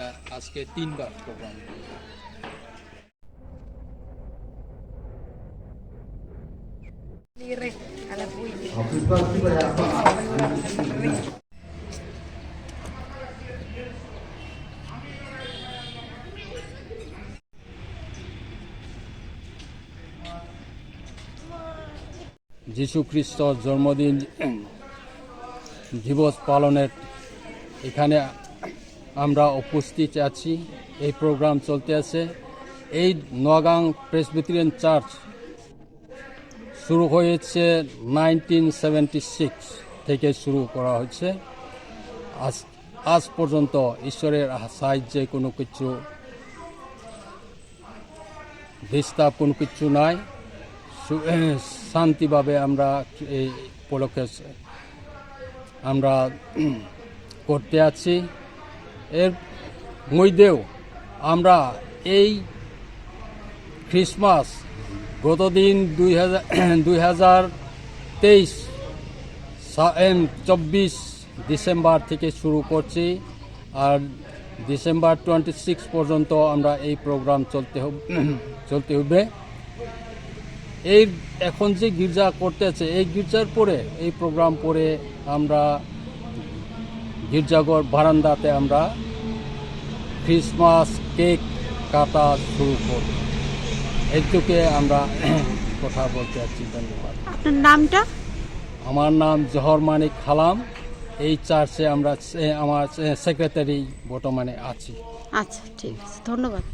এটা আজকে তিনবার প্রোগ্রাম যীশু খ্রিস্টর জন্মদিন দিবস পালনের এখানে আমরা উপস্থিত আছি, এই প্রোগ্রাম চলতে আছে। এই নোয়াগাং প্রেসবিটেরিয়ান চার্চ শুরু হয়েছে নাইনটিন সেভেন্টি সিক্স থেকে শুরু করা হয়েছে। আজ আজ পর্যন্ত ঈশ্বরের সাহায্যে কোনো কিছু ডিস্টার্ব কোনো কিছু নাই। শান্তিভাবে আমরা এই উপলক্ষে আমরা করতে আছি। এর মধ্যেও আমরা এই খ্রিসমাস গতদিন দুই হাজার দুই হাজার তেইশ চব্বিশ ডিসেম্বর থেকে শুরু করছি আর ডিসেম্বর টোয়েন্টি সিক্স পর্যন্ত আমরা এই প্রোগ্রাম চলতে চলতে হবে এই এখন যে গির্জা করতেছে, এই গির্জার পরে, এই প্রোগ্রাম পরে আমরা গির্জাঘর বারান্দাতে আমরা ক্রিসমাস কেক কাটা শুরু করব এইটুকে আমরা কথা বলতে চাচ্ছি ধন্যবাদ। আপনার নামটা? আমার নাম জহর মানিক খালাম। এই চার্চে আমরা আমার সেক্রেটারি বর্তমানে আছি। আচ্ছা ঠিক আছে। ধন্যবাদ।